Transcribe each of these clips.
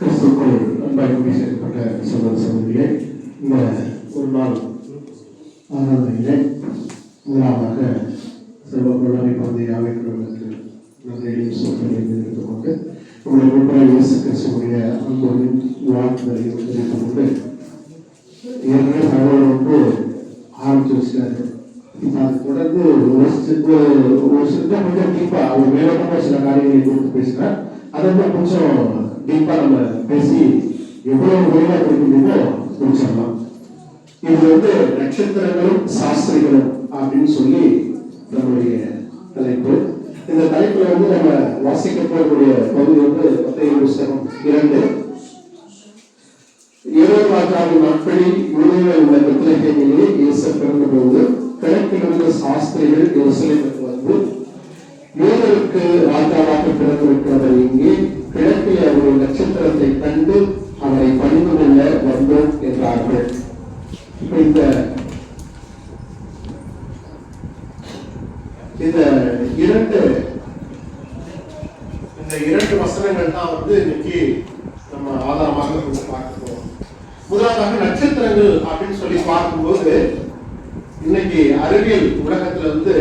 கிறிஸ்துக்குள் அன்பாய்க்குடி சேர்க்கப்பட்ட சகோதர சகோதரிகளே இந்த ஒரு நாள் ஆராதனையிலே முதலாவதாக செல்வக்குள்ளாரை பகுதி ஆவைக்குழுவுக்கு நன்றியையும் சோதனையும் எடுத்துக்கொண்டு உங்களை உட்பட இயேசு கிறிஸ்துடைய அன்போடும் வாழ்த்துதலையும் தெரிவித்துக் கொண்டு ஏற்கனவே தகவல் வந்து ஆரம்பிச்சு வச்சுட்டாரு. அது தொடர்ந்து ஒரு சில ஒரு சில கொஞ்சம் டீப்பா அவர் மேலோட்டமா சில காரியங்களை கொடுத்து பேசினார். அதை கொஞ்சம் டீப்பா நம்ம பேசி எவ்வளவு முறையாக கொடுக்க முடியுமோ முடிச்சிடலாம் இது வந்து நட்சத்திரங்களும் சாஸ்திரிகளும் அப்படின்னு சொல்லி நம்மளுடைய தலைப்பு. இந்த தலைப்புல வந்து நம்ம வாசிக்க போகக்கூடிய பகுதி வந்து மத்திய புஸ்தகம் இரண்டு. இரவு ராஜாவின் நாட்களில் முழுமையில உள்ள பெத்லகேமிலே இயேசு பிறந்தபோது கிழக்கில் இருந்த சாஸ்திரிகள் எருசலேமுக்கு வந்து யூதருக்கு ராஜாவாக பிறந்திருக்கிறவர் இங்கே கிழக்கில் அவருடைய நட்சத்திரத்தை கண்டு அவரை பணிந்து கொள்ள வந்தோம் என்றார்கள் இப்ப இந்த இந்த இரண்டு இந்த இரண்டு வசனங்கள் தான் வந்து இன்னைக்கு நம்ம ஆதாரமாக நம்ம பார்க்க போறோம் முதலாவதாக நட்சத்திரங்கள் அப்படின்னு சொல்லி வந்து இன்னைக்கு அறிவியல் உலகத்துல வந்து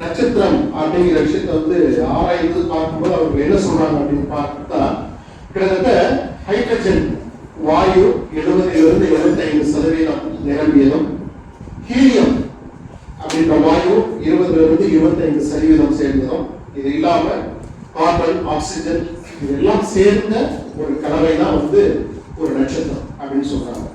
நட்சத்திரம் அப்படிங்கிற விஷயத்த வந்து ஆராய்ந்து பார்க்கும்போது அவங்க என்ன சொல்றாங்க அப்படின்னு பார்த்தா கிட்டத்தட்ட ஹைட்ரஜன் வாயு எழுபதிலிருந்து எழுபத்தி ஐந்து சதவீதம் நிரம்பியதும் ஹீலியம் அப்படின்ற வாயு இருபதுல இருந்து இருபத்தி ஐந்து சதவீதம் சேர்ந்ததும் இது இல்லாம கார்பன் ஆக்சிஜன் இதெல்லாம் சேர்ந்த ஒரு கலவை தான் வந்து ஒரு நட்சத்திரம் அப்படின்னு சொல்றாங்க.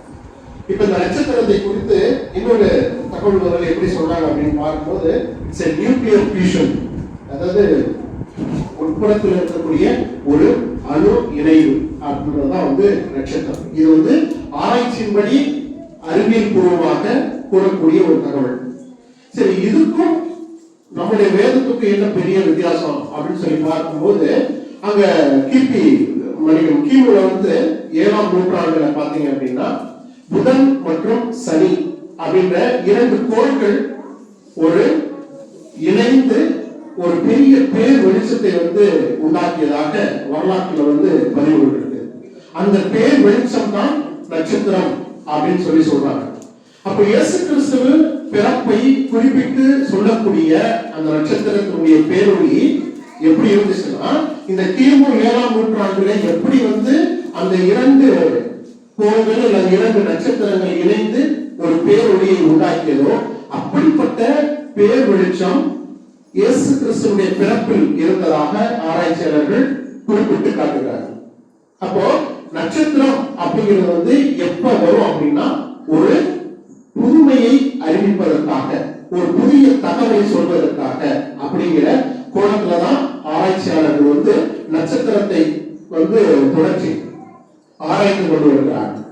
இப்ப இந்த நட்சத்திரத்தை குறித்து இன்னொரு தகவல் முதல்ல எப்படி சொல்றாங்க அப்படின்னு பார்க்கும்போது இட்ஸ் எ நியூக்ளியர் ஃபியூஷன் அதாவது உட்புறத்தில் இருக்கக்கூடிய ஒரு அணு இணைவு அப்படின்றதுதான் வந்து நட்சத்திரம். இது வந்து ஆராய்ச்சியின்படி அறிவியல் பூர்வமாக கூறக்கூடிய ஒரு தகவல். சரி இதுக்கும் நம்முடைய வேதத்துக்கும் என்ன பெரிய வித்தியாசம் அப்படின்னு சொல்லி பார்க்கும்போது அங்க கிபி மணிகம் கிமுல வந்து ஏழாம் நூற்றாண்டுல பாத்தீங்க அப்படின்னா புதன் மற்றும் சனி அப்படின்ற இரண்டு கோள்கள் ஒரு இணைந்து ஒரு பெரிய பேர் வெளிச்சத்தை வந்து உண்டாக்கியதாக வரலாற்றில் வந்து பதிவு இருக்கு அந்த பேர் வெளிச்சம் தான் நட்சத்திரம் அப்படின்னு சொல்லி சொல்றாங்க. அப்ப இயேசு கிறிஸ்துவ பிறப்பை குறிப்பிட்டு சொல்லக்கூடிய அந்த நட்சத்திரத்தினுடைய பேரொழி எப்படி இருந்துச்சுன்னா இந்த கிமு ஏழாம் நூற்றாண்டுல எப்படி வந்து அந்த இரண்டு கோள்கள் அல்லது இரண்டு நட்சத்திரங்கள் இணைந்து ஒரு பேரொளியை உண்டாக்கியதோ அப்படிப்பட்ட பேர் வெளிச்சம் இயேசு கிறிஸ்துடைய பிறப்பில் இருந்ததாக ஆராய்ச்சியாளர்கள் குறிப்பிட்டு காட்டுகிறார்கள். அப்போ நட்சத்திரம் அப்படிங்கிறது வந்து எப்ப வரும் அப்படின்னா ஒரு புதுமையை அறிவிப்பதற்காக ஒரு புதிய தகவலை சொல்வதற்காக அப்படிங்கிற கோணத்துலதான் ஆராய்ச்சியாளர்கள் வந்து நட்சத்திரத்தை வந்து தொடர்ச்சி ஆராய்ந்து கொண்டு வருகிறார்கள்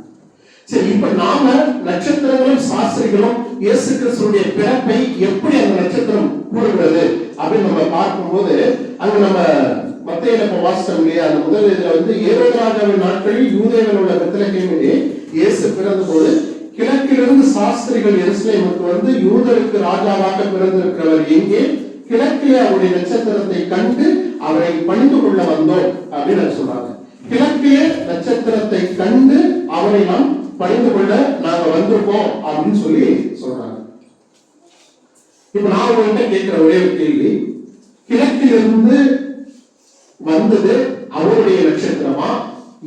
சரி இப்ப நாம நட்சத்திரங்களும் சாஸ்திரிகளும் இயேசு கிறிஸ்துடைய பிறப்பை எப்படி அந்த நட்சத்திரம் கூறுகிறது அப்படின்னு நம்ம பார்க்கும்போது அங்க நம்ம மத்திய நம்ம வாசித்தோம் இல்லையா? அந்த முதல் இதுல வந்து ஏரோராஜாவின் நாட்களில் யூதேவில் உள்ள பெத்தலகேமிலே இயேசு பிறந்தபோது கிழக்கிலிருந்து சாஸ்திரிகள் எருசலேமுக்கு வந்து யூதருக்கு ராஜாவாக பிறந்திருக்கிறவர் எங்கே? கிழக்கிலே அவருடைய நட்சத்திரத்தை கண்டு அவரை பணிந்து கொள்ள வந்தோம் அப்படின்னு சொல்றாங்க. கிழக்கிலே நட்சத்திரத்தை கண்டு அவரை நாம் பணிந்து கொள்ள நாங்க வந்திருக்கோம் அப்படின்னு சொல்லி சொல்றாங்க. இப்ப நான் உங்கள்கிட்ட கேட்கிற ஒரே ஒரு கேள்வி கிழக்கிலிருந்து வந்தது அவருடைய நட்சத்திரமா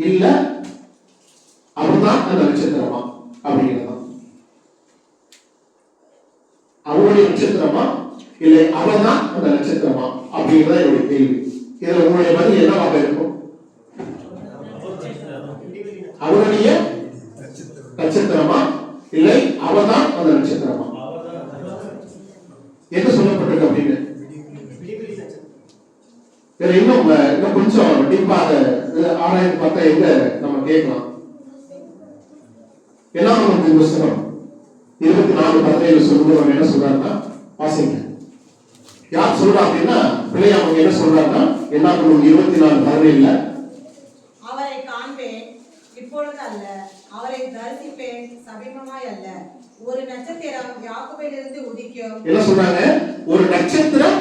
இல்ல அவர்தான் அந்த நட்சத்திரமா அப்படிங்கிறதான் அவருடைய நட்சத்திரமா இல்லை அவர்தான் அந்த நட்சத்திரமா அப்படிங்கிறதா என்னுடைய கேள்வி. இதுல உங்களுடைய பதில் என்னவாக இருக்கும் அவருடைய நட்சத்திரமா இல்லை அவர்தான் அந்த நட்சத்திரமா என்ன சொல்லப்பட்டிருக்கு அப்படின்னு வேற இன்னும் அஹ், இன்னும் கொஞ்சம் டீப்பா அதை இதை ஆராய்ந்து பார்த்தா எங்க நம்ம கேட்கலாம் என்ன நமக்கு புஸ்தகம் இருபத்தி நாலு பதினேழு சொல்லும்போது அவங்க என்ன சொல்றாருன்னா வாசிங்க. யார் சொல்றா அப்படின்னா பிள்ளை அவங்க என்ன சொல்றாருன்னா என்ன பண்ணுவோம் இருபத்தி நாலு பதினேழுல அவரை காண்பேன் இப்பொழுது அல்ல. அவரை தரிசிப்பேன் சமீபமாய் அல்ல. ஒரு நட்சத்திரம் யாக்கோபிலிருந்து உதிக்கும். என்ன சொல்றாங்க? ஒரு நட்சத்திரம்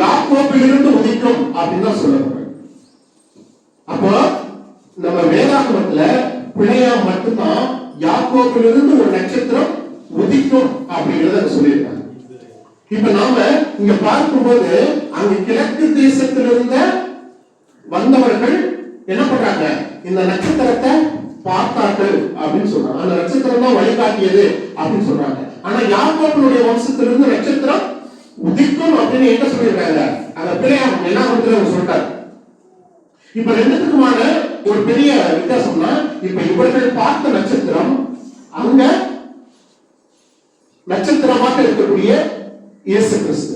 யாக்கோபிலிருந்து உதிக்கும் அப்படின்னு சொல்லப்படுறாங்க அப்போ நம்ம வேத வேதாகமத்துல பிழையா மட்டும்தான் யாக்கோபிலிருந்து ஒரு நட்சத்திரம் உதிக்கும் அப்படிங்கறத சொல்லியிருக்காங்க. இப்ப நாம இங்க பார்க்கும்போது அங்க கிழக்கு தேசத்திலிருந்த வந்தவர்கள் என்ன பண்றாங்க? இந்த நட்சத்திரத்தை பார்த்தார்கள் அப்படின்னு சொல்றாங்க. அந்த நட்சத்திரம் தான் வழிகாட்டியது அப்படின்னு சொல்றாங்க. ஆனா யாக்கோபனுடைய வம்சத்திலிருந்து நட்சத்திரம் உதிக்கும் அப்படின்னு என்ன சொல்லியிருக்காங்க. அந்த பிள்ளையார் என்ன அவங்க சொல்லிட்டாரு இப்ப ரெண்டுத்துக்குமான ஒரு பெரிய வித்தியாசம்னா இப்ப இவர்கள் பார்த்த நட்சத்திரம் அங்க நட்சத்திரமாக இருக்கக்கூடிய இயேசு கிறிஸ்து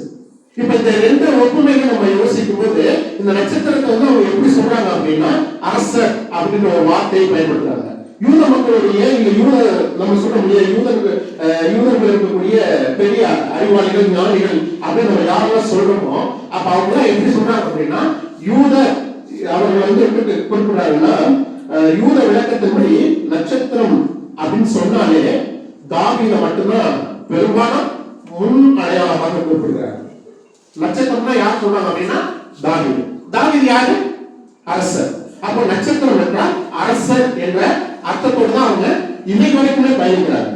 இப்ப இந்த ரெண்டு ஒப்புமைகளை நம்ம யோசிக்கும் போது இந்த நட்சத்திரத்தை வந்து அவங்க எப்படி சொல்றாங்க அப்படின்னா அரசர் அப்படின்ற ஒரு வார்த்தையை பயன்படுத்துறாங்க. யூத மக்களுடைய இங்க யூத நம்ம சொல்ல முடியாது யூதர்கள் யூதர்கள் இருக்கக்கூடிய பெரிய அறிவாளிகள் ஞானிகள் அப்படின்னு நம்ம யாரெல்லாம் சொல்றோமோ அப்ப அவங்க எப்படி சொல்றாங்க அப்படின்னா யூத அவர்கள் வந்து எப்படி குறிப்பிடுறாங்கன்னா யூத விளக்கத்தின்படி நட்சத்திரம் அப்படின்னு சொன்னாலே தாவியில மட்டும்தான் பெரும்பாலும் முன் அடையாளமாக குறிப்பிடுகிறார் நட்சத்திரம்னா யார் சொல்றாங்க அப்படின்னா தாவீது. தாவீது யாரு? அரசர். அப்போ நட்சத்திரம் என்றால் அரசர் என்ற அர்த்தத்தோடு தான் அவங்க இன்னைக்கு வரைக்குமே பயணிக்கிறாங்க.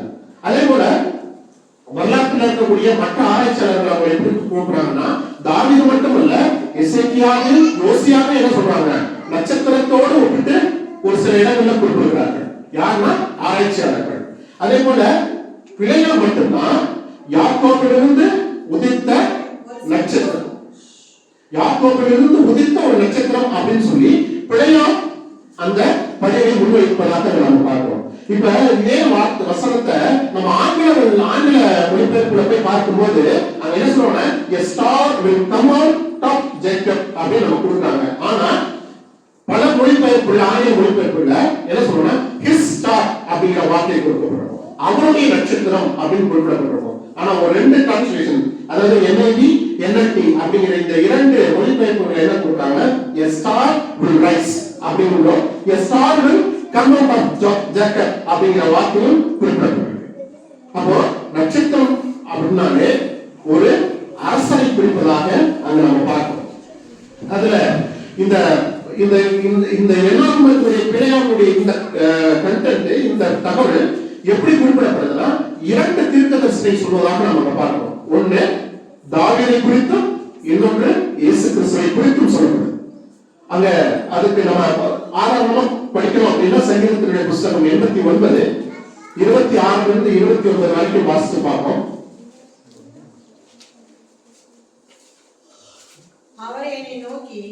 அதே போல வரலாற்றில் இருக்கக்கூடிய மற்ற ஆராய்ச்சியாளர்கள் அவங்க எப்படி கூப்பிடுறாங்கன்னா தாவீது மட்டுமல்ல இசைக்கியாவில் யோசியாக என்ன சொல்றாங்க? நட்சத்திரத்தோடு ஒப்பிட்டு ஒரு சில இடங்கள்ல குறிப்பிடுகிறார்கள். யாருன்னா? ஆராய்ச்சியாளர்கள். அதே போல பிழையா மட்டும்தான் யாக்கோவிலிருந்து உதித்த நட்சத்திரம். யாக்கோபிலிருந்து உதித்த ஒரு நட்சத்திரம் அப்படின்னு சொல்லி பிழையா அந்த பதிவை முன்வைப்பதாக நம்ம பார்க்கிறோம். இப்ப இதே வார்த்தை வசனத்தை நம்ம ஆங்கில ஆங்கில மொழிபெயர்ப்புல போய் பார்க்கும்போது அங்க என்ன சொல்றாங்க a star will அப்படின்னு நம்ம கொடுத்தாங்க ஆனா பல மொழிபெயர்ப்புள்ள ஆங்கில மொழிபெயர்ப்புள்ள என்ன சொல்றோம்னா ஹிஸ் ஸ்டார் அப்படிங்கிற வார்த்தையை கொடுக்கப்பட்டிருக்கும் அவருடைய நட்சத்திரம் அப்படின்னு குறிப்பிடப்பட்டிருக்கும் ஆனா ஒரு ரெண்டு டிரான்ஸ்லேஷன் அதாவது NIV NLT அப்படிங்கிற இந்த இரண்டு மொழிபெயர்ப்புகள் என்ன கொடுத்தாங்க? எ ஸ்டார் வில் ரைஸ் அப்படிங்கிறோம். A star will come out of Jo- அப்படிங்கிற வார்த்தையும் குறிப்பிடப்பட்டிருக்கு. அப்போ நட்சத்திரம் அப்படின்னாலே ஒரு அரசனை குறிப்பதாக அங்க நம்ம பார்க்கிறோம். அதுல இந்த இந்த இந்த எல்லாருமே பிழையாவுடைய இந்த கண்டென்ட் இந்த தகவல் எப்படி குறிப்பிடப்படுதுன்னா இரண்டு தீர்க்கதர்சனை சொல்வதாக நம்ம பார்க்கிறோம். ஒண்ணு தாவீதை குறித்தும் இன்னொன்று இயேசு கிறிஸ்துவை குறித்தும் சொல்லப்படுது அங்க அதுக்கு நம்ம ஆதாரமா படிக்கணும் அப்படின்னா சங்கீதத்தினுடைய புஸ்தகம் எண்பத்தி ஒன்பது. இருபத்தி ஆறுல இருந்து இருபத்தி ஒன்பது வரைக்கும் வாசித்து பார்ப்போம். அவர் என்னை நோக்கி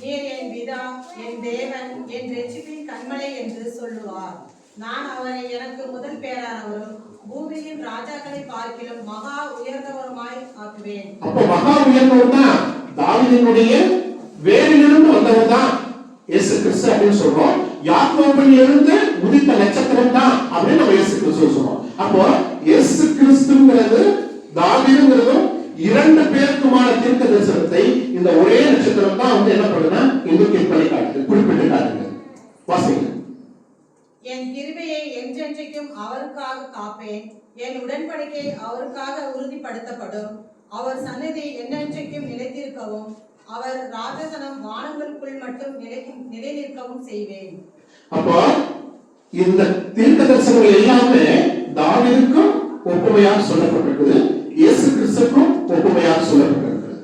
நீர் என் பிதா என் தேவன் என் ரட்சிப்பின் கண்மலை என்று சொல்லுவார். நான் அவரை எனக்கு முதல் பேரானவரும் பூமியின் ராஜாக்களை பார்க்கிலும் மகா உயர்ந்தவருமாய் ஆக்குவேன். அப்ப மகா உயர்ந்தவர் தான் தாவீதினுடைய வேரிலிருந்து வந்தவர் தான் இயேசு கிறிஸ்து அப்படின்னு சொல்றோம். யாக்கோபில் இருந்து உதித்த நட்சத்திரம் தான் அப்படின்னு நம்ம இயேசு கிறிஸ்து சொல்றோம். அப்போ இயேசு கிறிஸ்துங்கிறது தாவீதுங்கிறதும் இரண்டு பேருக்குமான தீர்க்க தரிசனத்தை இந்த ஒரே நட்சத்திரம் தான் வந்து என்ன பண்ணுதுன்னா இண்டிகேட் பண்ணி காட்டுது. குறிப்பிட்டு காட்டுது. வாசிங்க. என்றென்றைக்கும் அவருக்காக காப்பேன். என் உடன்படிக்கை அவருக்காக உறுதிப்படுத்தப்படும். அவர் சன்னதி என்னென்றைக்கும் நிலைத்திருக்கவும் அவர் ராஜசனம் வானங்களுக்குள் மட்டும் நிலை நிலை நிற்கவும் செய்வேன். அப்போ இந்த தீர்க்க தரிசனங்கள் எல்லாமே தாவீதுக்கும் ஒப்புமையாக சொல்லப்பட்டிருக்குது இயேசு கிறிஸ்துக்கும் ஒப்புமையாக சொல்லப்பட்டிருக்குது.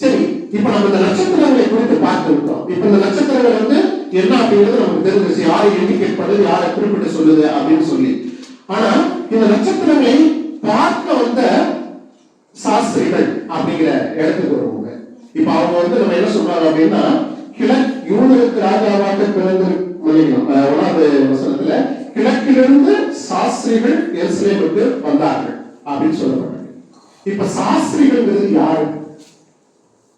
சரி இப்ப நம்ம இந்த நட்சத்திரங்களை குறித்து பார்த்து இருக்கோம் இப்ப இந்த நட்சத்திரங்கள் வந்து என்ன அப்படிங்கிறது நமக்கு தெரிஞ்சிருச்சு யாரை இண்டிகேட் பண்ணுது யாரை குறிப்பிட்டு சொல்லுது அப்படின்னு சொல்லி. ஆனா இந்த நட்சத்திரங்களை பார்க்க வந்த சாஸ்திரிகள் அப்படிங்கிற இடத்துக்கு வருவாங்க. இப்ப அவங்க வந்து நம்ம என்ன சொல்றாங்க அப்படின்னா கிழக் யூனருக்கு ராஜாவாக பிறந்து மன்னிக்கணும் வசனத்துல கிழக்கிலிருந்து சாஸ்திரிகள் எருசலேமுக்கு வந்தார்கள் அப்படின்னு சொல்லப்பட்டிருக்கு இப்ப சாஸ்திரிகள்ங்கிறது யாரு?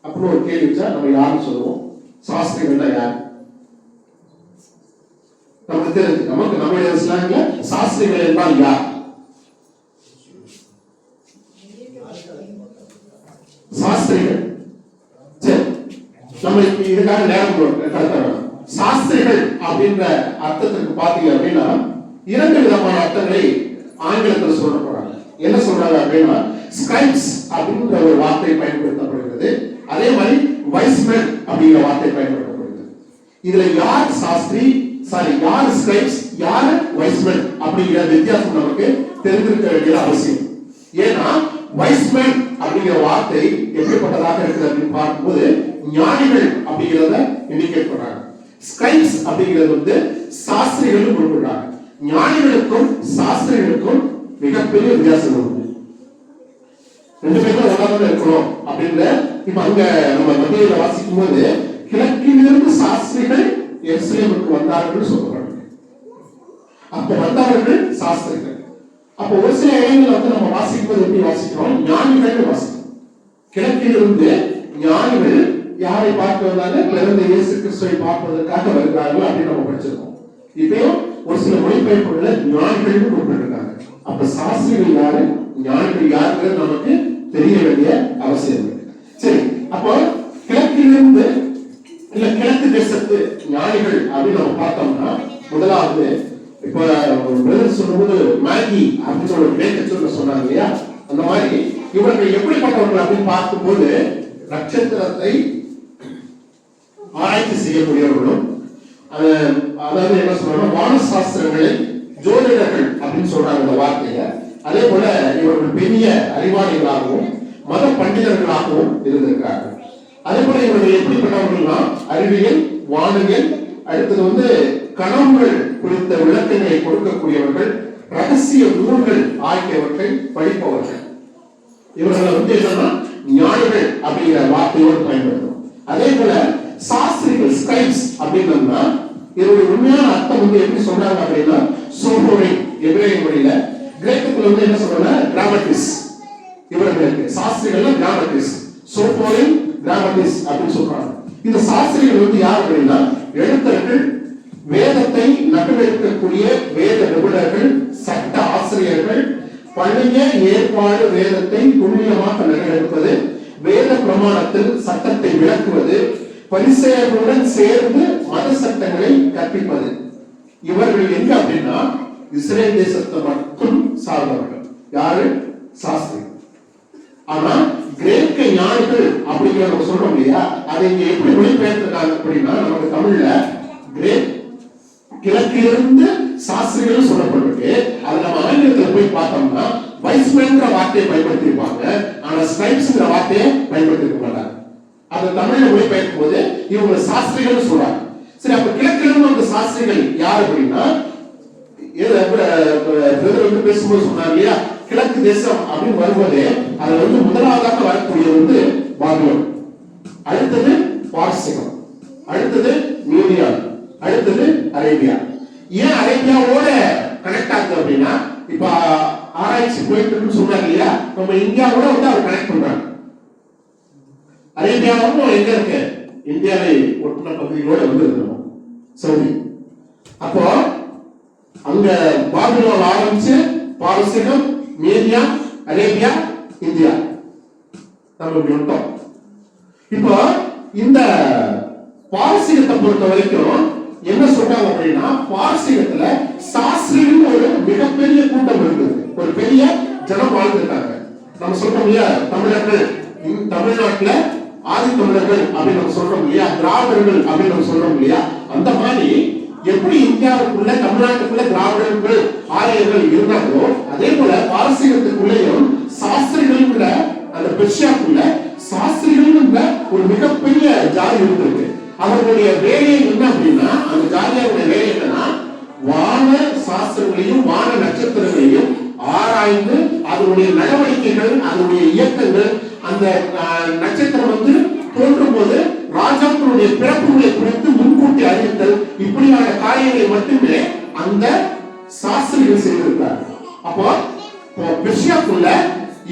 அப்படின்னு ஒரு கேள்வி நம்ம யாருன்னு சொல்லுவோம்? சாஸ்திரிகள்னா யார்? நமக்கு தெரிஞ்சு நமக்கு நம்முடைய ஸ்லாங்ல சாஸ்திரிகள் என்றால் யார்? சாஸ்திரிகள். சரி நம்ம இதுக்காக நேரம் கடத்த சாஸ்திரிகள் அப்படின்ற அர்த்தத்திற்கு பாத்தீங்க அப்படின்னா இரண்டு விதமான அர்த்தங்களை ஆங்கிலத்தில் சொல்ல போறாங்க. என்ன சொல்றாங்க அப்படின்னா ஸ்கிரைப்ஸ் அப்படின்ற ஒரு வார்த்தை பயன்படுத்தப்படுகிறது. அதே மாதிரி வைஸ்மென் அப்படிங்கிற வார்த்தை பயன்படுத்தப்படுகிறது. இதுல யார் சாஸ்திரி சாரி யார் ஸ்கிரைப்ஸ் யார் வைஸ்மென் அப்படிங்கிற வித்தியாசம் நமக்கு தெரிந்திருக்க வேண்டியது அவசியம். ஏன்னா வைஸ்மென் அப்படிங்கிற வார்த்தை எப்படிப்பட்டதாக இருக்குது அப்படின்னு பார்க்கும்போது ஞானிகள் அப்படிங்கிறத இண்டிகேட் பண்றாங்க. ஸ்கிரைப்ஸ் அப்படிங்கிறது வந்து சாஸ்திரிகள் குறிப்பிடுறாங்க ஞானிகளுக்கும் சாஸ்திரிகளுக்கும் மிகப்பெரிய வித்தியாசம் உண்டு ரெண்டு பேரும் ஒன்றாக இருக்கணும் அப்படின்னு இப்ப அங்க நம்ம மத்தியில வாசிக்கும் போது கிழக்கிலிருந்து சாஸ்திரிகள் எருசலேமுக்கு வந்தார்கள் சொல்லப்படுது அப்ப வந்தவர்கள் சாஸ்திரிகள் அப்ப ஒரு சில இடங்கள் வந்து நம்ம வாசிக்கும் எப்படி வாசிக்கிறோம்? ஞானிகள் வாசிக்கிறோம். கிழக்கிலிருந்து ஞானிகள் யாரை பார்க்க வந்தாங்க? பிறந்த இயேசு கிறிஸ்துவை பார்ப்பதற்காக வருகிறார்கள் அப்படின்னு நம்ம படிச்சிருக்கோம். இப்பயும் ஒரு சில மொழிபெயர்ப்புகளை ஞானிகள்னு குறிப்பிட்டிருக்காங்க அப்ப சாஸ்திரிகள் யாரு? ஞானிகள் யாருங்கிறது நமக்கு தெரிய வேண்டிய அவசியம் இருக்கு சரி அப்போ இல்ல கிழக்கு தேசத்து ஞானிகள் அப்படின்னு நம்ம பார்த்தோம்னா முதலாவது இப்ப பிரதர் சொல்லும்போது மேகி அப்படின்னு சொல்ல கிரேக்க சொல்ல சொன்னாங்க இல்லையா? அந்த மாதிரி இவர்கள் எப்படிப்பட்டவர்கள் அப்படின்னு பார்க்கும்போது நட்சத்திரத்தை ஆராய்ச்சி செய்யக்கூடியவர்களும் அஹ், அதாவது என்ன சொல்றாங்க வான சாஸ்திரங்களை ஜோதிடர்கள் அப்படின்னு சொல்றாங்க இந்த வார்த்தையை அதே போல இவர்கள் பெரிய அறிவாளிகளாகவும் மத பண்டிதர்களாகவும் இருந்திருக்கிறார்கள். அதே போல இவர்கள் எப்படிப்பட்டவர்கள்னா அறிவியல் வானியல் அடுத்தது வந்து கனவுகள் குறித்த விளக்கங்களை கொடுக்கக்கூடியவர்கள் ரகசிய நூல்கள் ஆகியவற்றை படிப்பவர்கள். இவர்களை வந்து என்னன்னா ஞானிகள் அப்படிங்கிற வார்த்தையோடு பயன்படுத்தும் அதே போல சாஸ்திரிகள் ஸ்கைப்ஸ் அப்படின்னா இவருடைய உண்மையான அர்த்தம் வந்து எப்படி சொல்றாங்க அப்படின்னா சோபோரை எவ்வளவு மொழியில. கிரேக்கத்துல வந்து என்ன சொல்றாங்க கிராமட்டிஸ் இவர்களுக்கு சாஸ்திரிகள் கிராமட்டிஸ் சோபோரை கிராமட்டிஸ் அப்படின்னு சொல்றாங்க. இந்த சாஸ்திரிகள் வந்து யார் அப்படின்னா எழுத்தர்கள் வேதத்தை நகலெடுக்கக்கூடிய வேத நிபுணர்கள் சட்ட ஆசிரியர்கள் பழைய ஏற்பாடு வேதத்தை துல்லியமாக நகலெடுப்பது வேத பிரமாணத்தில் சட்டத்தை விளக்குவது பரிசெயர்களுடன் சேர்ந்து மத சட்டங்களை கற்பிப்பது. இவர்கள் எங்க அப்படின்னா இஸ்ரேல் தேசத்தை மட்டும் சார்ந்தவர்கள். யாரு? சாஸ்திரி. ஆனா கிரேக்க ஞானிகள் அப்படிங்கிற நம்ம சொல்றோம் இல்லையா? அதை இங்க எப்படி மொழிபெயர்த்திருக்காங்க அப்படின்னா நமக்கு தமிழ்ல கிரேக் கிழக்கிலிருந்து சாஸ்திரிகள் சொல்லப்பட்டிருக்கு. அதை நம்ம ஆங்கிலத்துல போய் பார்த்தோம்னா வைஸ்மேன்ற வார்த்தையை பயன்படுத்தியிருப்பாங்க. ஆனா ஸ்கிரைப்ஸ்ங்கிற வார்த்தையை பயன்படுத்தியிருக்க மாட்டாங்க. அதை தமிழ்ல மொழிபெயர்க்கும் போது இவங்க சாஸ்திரிகள் சொல்றாங்க. சரி அப்ப கிழக்கிலிருந்து வந்த சாஸ்திரிகள் யார் அப்படின்னா பேசும்போது சொன்னாங்க இல்லையா? கிழக்கு தேசம் அப்படின்னு வரும்போது அதுல வந்து முதலாவதாக வரக்கூடிய வந்து பாபிலோன். அடுத்தது பார்சிகம் அடுத்தது மீடியா. அடுத்தது அரேபியா. ஏன் அரேபியாவோட கனெக்ட் ஆகுது அப்படின்னா இப்ப ஆராய்ச்சி போயிட்டு இருக்குன்னு இல்லையா? நம்ம இந்தியாவோட வந்து அவர் கனெக்ட் பண்றாங்க அரேபியாவும் எங்க இருக்கு? இந்தியாவை ஒட்டுன பகுதிகளோட வந்து இருக்கணும் சவுதி அப்போ அங்க பாபிலோன் ஆரம்பிச்சு பாரசீகம் மேரியா அரேபியா இந்தியா. நம்ம இப்படி விட்டோம் இப்போ இந்த பாரசீகத்தை பொறுத்த வரைக்கும் என்ன சொல்றாங்க அப்படின்னா பாரசீகத்துல சாஸ்திரியும் ஒரு மிகப்பெரிய கூட்டம் இருக்குது ஒரு பெரிய ஜனம் வாழ்ந்துருக்காங்க. நம்ம சொல்றோம் இல்லையா தமிழர்கள். தமிழ்நாட்டுல ஆதி தமிழர்கள் அப்படின்னு நம்ம சொல்றோம் இல்லையா திராவிடர்கள் அப்படின்னு நம்ம சொல்றோம் இல்லையா அந்த மாதிரி எப்படி இந்தியாவுக்குள்ள தமிழ்நாட்டுக்குள்ள திராவிடர்கள் ஆரியர்கள் இருந்தாங்களோ அதே போல பாரசீகத்துக்குள்ளேயும் சாஸ்திரிகளுக்குள்ள அந்த பெர்ஷியாக்குள்ள சாஸ்திரிகள் ஒரு மிகப்பெரிய ஜாதி இருந்திருக்கு. அவர்களுடைய வேலை என்ன அப்படின்னா அந்த ஜாதியாருடைய வேலை என்னன்னா வான சாஸ்திரங்களையும் வான நட்சத்திரங்களையும் ஆராய்ந்து அதனுடைய நடவடிக்கைகள் அதனுடைய இயக்கங்கள் அந்த நட்சத்திரம் வந்து தோன்றும் போது ராஜாக்களுடைய பிறப்புகளை குறித்து முன்கூட்டி அறிவித்தல் இப்படியான காரியங்களை மட்டுமே அந்த சாஸ்திரிகள் செய்திருக்கிறார் அப்போ பெர்ஷியாக்குள்ள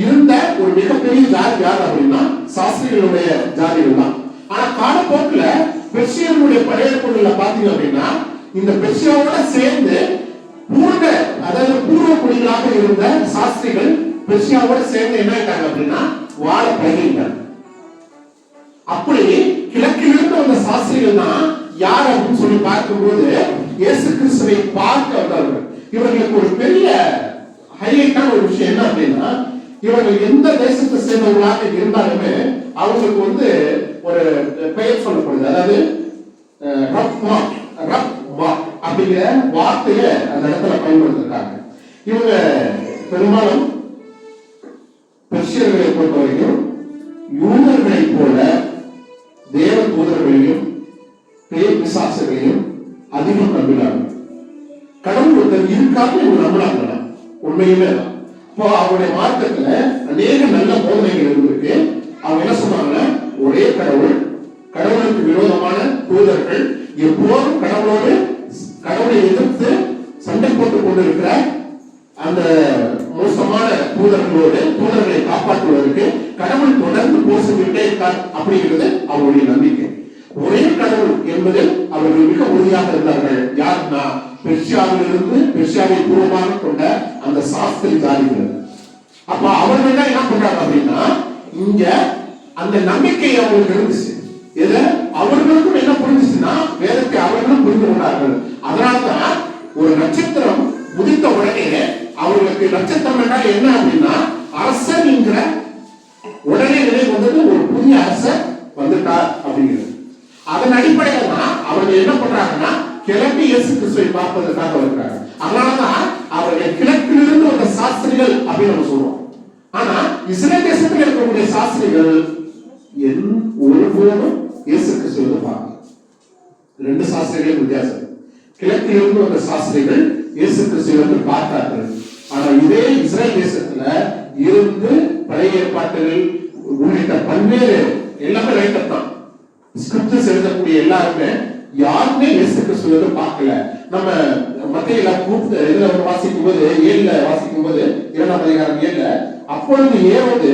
இருந்த ஒரு மிகப்பெரிய ஜாதி யார் அப்படின்னா சாஸ்திரிகளுடைய ஜாதிகள் தான். ஆனா காலப்போக்குல பெர்ஷியனுடைய படையெடுப்புகள்ல பாத்தீங்க அப்படின்னா இந்த பெர்ஷியாவோட சேர்ந்து பூர்வ அதாவது பூர்வ குடிகளாக இருந்த சாஸ்திரிகள் பெர்ஷியாவோட சேர்ந்து என்ன ஆயிட்டாங்க அப்படின்னா வாழ பழகிட்டாங்க. அப்படி கிழக்கிலிருந்து வந்த சாஸ்திரிகள் தான் யார் அப்படின்னு சொல்லி பார்க்கும்போது இயேசு கிறிஸ்துவை பார்க்க வந்தவர்கள் இவர்களுக்கு ஒரு பெரிய ஹைலைட்டான ஒரு விஷயம் என்ன அப்படின்னா இவர்கள் எந்த தேசத்தை சேர்ந்தவர்களாக இருந்தாலுமே அவங்களுக்கு வந்து ஒரு பெயர் சொல்லப்படுது. அதாவது ரப் மார்க் ரப் மார்க் அப்படிங்கிற வார்த்தையை அந்த இடத்துல பயன்படுத்திருக்காங்க. இவங்க பெரும்பாலும் பெர்ஷியர்களை பொறுத்த வரைக்கும் யூதர்களைப் போல தேவ தூதர்களையும் பேர் பிசாசுகளையும் அதிகம் நம்பினார்கள். கடவுள் ஒருத்தர் இருக்கான்னு இவங்க நம்பினாங்களா? உண்மையுமே தான். இப்போ அவருடைய மார்க்கத்துல அநேக நல்ல போதனைகள் இருந்திருக்கு. அவங்க என்ன சொன்னாங்க ஒரே கடவுள் கடவுளுக்கு விரோதமான தூதர்கள் எப்போதும் கடவுளோடு கடவுளை எதிர்த்து சண்டை போட்டுக் கொண்டிருக்கிற அந்த மோசமான தூதர்களோடு அப்படிங்கிறது அவருடைய நம்பிக்கை. ஒரே கடவுள் என்பதில் அவர்கள் மிக உறுதியாக இருந்தார்கள். யாருன்னா பெர்ஷியாவிலிருந்து பெர்ஷியாவை பூர்வமாக கொண்ட அந்த சாஸ்திரி ஜாதிகள். அப்ப அவர்கள் தான் என்ன பண்றாங்க அப்படின்னா இங்க அந்த நம்பிக்கை அவங்களுக்கு இருந்துச்சு. எது? அவர்களுக்கும் என்ன புரிஞ்சுச்சுன்னா வேதத்தை அவர்களும் புரிந்து கொண்டார்கள். அதனால்தான் ஒரு நட்சத்திரம் உதித்த உடனே அவர்களுக்கு நட்சத்திரம் என்றால் என்ன அப்படின்னா அரசன் என்கிற உடனே புதிய அரசர் வந்துட்டார் அப்படிங்கிறது. அதன் அடிப்படையில தான் அவர்கள் என்ன பண்றாங்கன்னா கிழக்கு இயேசு கிறிஸ்துவை பார்ப்பதற்காக வருகிறாங்க அதனாலதான் அவருடைய கிழக்கிலிருந்து வந்த சாஸ்திரிகள் அப்படின்னு நம்ம சொல்றோம். ஆனா இஸ்ரேல் தேசத்தில் இருக்கக்கூடிய சாஸ்திரிகள் என் ஒருபோதும் இயேசு கிறிஸ்துவை பார்க்கல. ரெண்டு சாஸ்திரிகளும் வித்தியாசம். கிழக்கிலிருந்து வந்த சாஸ்திரிகள் இயேசு கிறிஸ்துவை வந்து பார்த்தார்கள். ஆனா இதே இஸ்ரேல் தேசத்துல இருந்து பழைய ஏற்பாட்டுகள் உள்ளிட்ட பல்வேறு எல்லாமே ரைட்டர் தான் ஸ்கிரிப்டர்ஸ் எழுதக்கூடிய எல்லாருமே யாருமே இயேசு கிறிஸ்துவை பார்க்கல. நம்ம மத்தியில கூப்பிட்டு இதுல வாசிக்கும் போது ஏழுல வாசிக்கும் போது இரண்டாம் அதிகாரம் ஏழுல அப்பொழுது ஏவது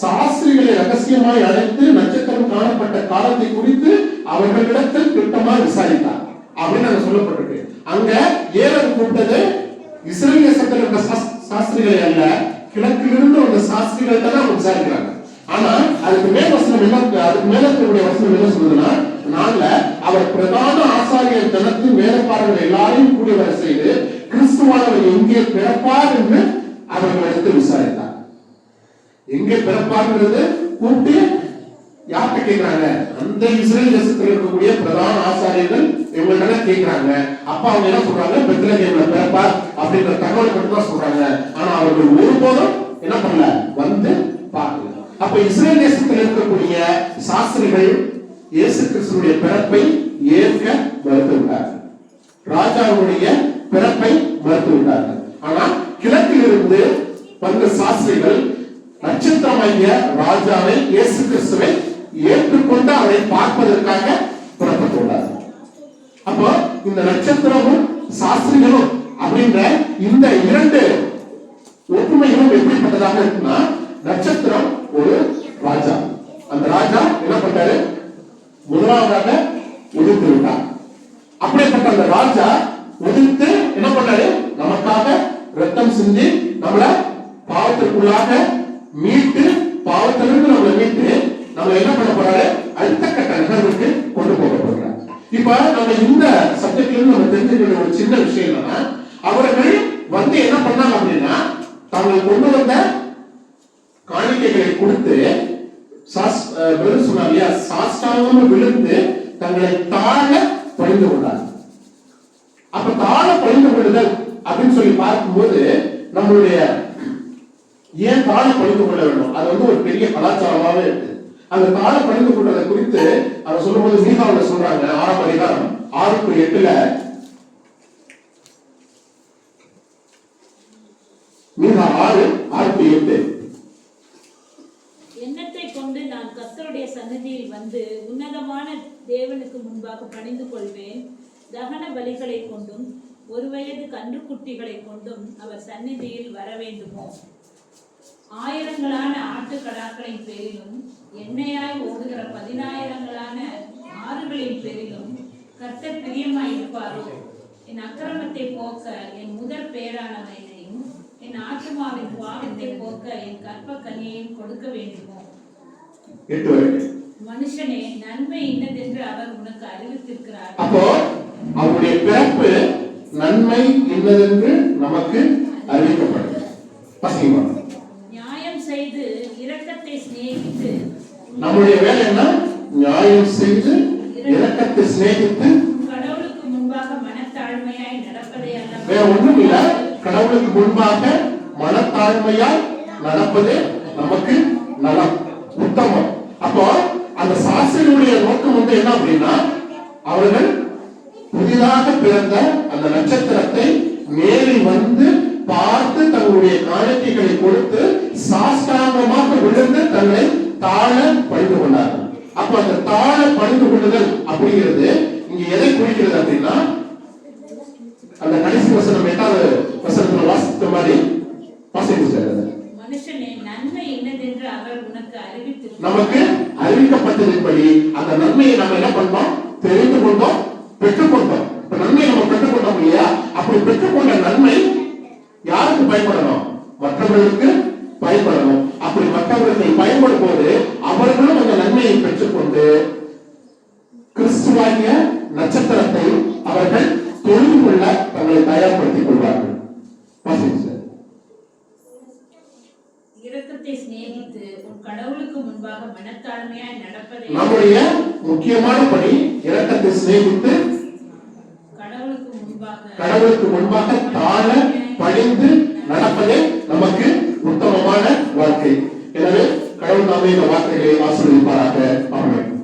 சாஸ்திரிகளை ரகசியமாய் அழைத்து நட்சத்திரம் காணப்பட்ட காலத்தை குறித்து அவர்களிடத்தில் திட்டமா விசாரித்தார் அப்படின்னு அங்க சொல்லப்பட்டிருக்கு. அங்க ஏரோது கூப்பிட்டது இஸ்ரேல் தேசத்தில் இருக்க சாஸ்- சாஸ்திரிகளை அல்ல கிழக்கிலிருந்து வந்த சாஸ்திரிகள் தான் அவங்க விசாரிக்கிறாங்க. ஆனா அதுக்கு மேல் வசனம் என்ன அதுக்கு மேல இருக்கக்கூடிய வசனம் என்ன சொல்லுதுன்னா நாங்கள அவர் பிரதான ஆசாரியர் ஜனத்தின் வேலைப்பாடுகள் எல்லாரையும் கூடி வர செய்து கிறிஸ்துவானவர் எங்கே பிறப்பார் என்று அவர்கள் எடுத்து விசாரித்தார். எங்கே பிறப்பாருங்கிறது கூப்பிட்டு யார்கிட்ட கேட்கிறாங்க அந்த இஸ்ரேல் தேசத்தில் இருக்கக்கூடிய பிரதான ஆசாரியர்கள் இவங்கள்ட்ட கேட்கிறாங்க அப்ப அவங்க என்ன சொல்றாங்க? பெத்லகேம்ல பிறப்பார் அப்படின்ற தகவல் மட்டும் தான் சொல்றாங்க. ஆனா அவர்கள் ஒருபோதும் என்ன பண்ணல வந்து அப்ப இஸ்ரேல் தேசத்தில் இருக்கக்கூடிய சாஸ்திரிகள் இயேசு கிறிஸ்துடைய பிறப்பை ஏற்க மறுத்துவிட்டார்கள். ராஜாவுடைய பிறப்பை மறுத்துவிட்டார்கள். ஆனால் ஆனா கிழக்கில் இருந்து வந்த சாஸ்திரிகள் நட்சத்திரமைய ராஜாவை இயேசு கிறிஸ்துவை ஏற்றுக்கொண்டு அவரை பார்ப்பதற்காக புறப்பட்டுள்ளார் அப்போ இந்த நட்சத்திரமும் சாஸ்திரிகளும் அப்படின்ற இந்த இரண்டு ஒற்றுமைகளும் எப்படிப்பட்டதாக இருக்குன்னா நட்சத்திரம் ஒரு ராஜா அந்த ராஜா என்ன பண்றாரு முதலாவதாக உதிர்த்து விட்டார் அப்படிப்பட்ட அந்த ராஜா உதிர்த்து என்ன பண்ணாரு? நமக்காக ரத்தம் சிந்தி நம்மள பாவத்திற்குள்ளாக மீட்டு பாவத்திலிருந்து நம்மளை மீட்டு நம்ம என்ன பண்ண போறாரு? அடுத்த கட்ட நிகழ்வுக்கு கொண்டு போக போகிறார். இப்ப நம்ம இந்த சப்ஜெக்ட்ல இருந்து நம்ம தெரிஞ்சுக்கிற ஒரு சின்ன விஷயம் என்னன்னா அவர்கள் வந்து என்ன பண்ணாங்க அப்படின்னா தாங்கள் கொண்டு வந்த காணிக்கைகளை கொடுத்து சாஸ் அஹ் சொன்னார் இல்லையா? சாஸ்தாங்கம் விழுந்து தங்களை தாழ பணிந்து கொண்டார். அப்ப தாழ பணிந்து கொள்ளுதல் அப்படின்னு சொல்லி பார்க்கும்போது நம்மளுடைய ஏன் தாழ பணிந்து கொள்ள வேண்டும்? அது வந்து ஒரு பெரிய கலாச்சாரமாவே இருக்கு. அந்த தாழ பணிந்து கொள்வதை குறித்து அவர் சொல்லும்போது மீகாவில் சொல்றாங்க ஆறாம் அதிகாரம் ஆறுக்கு எட்டுல மீகா ஆறு ஆறுக்கு எட்டு. எண்ணத்தை கொண்டு நான் கத்தருடைய சன்னதியில் வந்து உன்னதமான தேவனுக்கு முன்பாக பணிந்து கொள்வேன். தகன பலிகளை கொண்டும் ஒரு வயது கன்றுக்குட்டிகளை கொண்டும் அவர் சந்நிதியில் வர வேண்டுமோ ஆயிரங்களான ஆட்டுக்கடாக்களின் பேரிலும் எண்ணெயாய் ஓடுகிற பதினாயிரங்களான ஆறுகளின் பேரிலும் கர்த்தர் பிரியமாய் இருப்பாரோ என் அக்கிரமத்தை போக்க என் முதற் பேரானவனையும் என் ஆத்மாவின் பாவத்தை போக்க என் கற்ப கனியையும் கொடுக்க வேண்டுமோ? எட்டு மனுஷனே நன்மை இன்னதென்று அவர் உனக்கு அறிவித்திருக்கிறார். அப்போ அவருடைய பிறப்பு நன்மை இன்னதென்று நமக்கு அறிவிக்கப்படுது பசிங்க நியாயம் செய்து இரக்கத்தை சிநேகித்து. நம்முடைய வேலை என்ன? நியாயம் செய்து இரக்கத்தை சிநேகித்து. கடவுளுக்கு முன்பாக மனத்தாழ்மை மனத்தாழ்மையாய் நடப்பதே வேற ஒண்ணும் இல்ல. கடவுளுக்கு முன்பாக மனத்தாழ்மையால் நடப்பதே நமக்கு நலம் உத்தமம். அப்போ அந்த சாஸ்திரியுடைய நோக்கம் வந்து என்ன அப்படின்னா அவர்கள் புதிதாக பிறந்த அந்த நட்சத்திரத்தை மேலே வந்து பார்த்து தங்களுடைய காணிக்கைகளை கொடுத்து சாஸ்தாங்கமாக விழுந்து தன்னை தாழ பணிந்து கொண்டார்கள். அப்ப அந்த தாழ பணிந்து கொள்ளுதல் அப்படிங்கிறது இங்க எதை குறிக்கிறது அப்படின்னா அந்த கடைசி வசனம் எட்டாவது வசனத்துல வாசித்த மாதிரி வாசித்து நமக்கு அறிவிக்கப்பட்டதின்படி அந்த நன்மையை நம்ம என்ன பண்ணோம்? தெரிந்து கொண்டோம் பெற்றுக்கொண்டோம். இப்ப நன்மையை நம்ம பெற்றுக்கொண்டோம் இல்லையா? அப்படி பெற்றுக்கொண்ட நன்மை யாருக்கு பயன்படணும்? மற்றவர்களுக்கு பயன்படணும். அப்படி மற்றவர்களை நம்முடைய முக்கியமான பணி இரக்கத்தை சேமித்து கடவுளுக்கு முன்பாக தாழ பணிந்து நடப்பதே நமக்கு உத்தமமான வாழ்க்கை. எனவே கடவுள் நாமே இந்த வார்த்தைகளை ஆசிரியப்பாராக அமையும்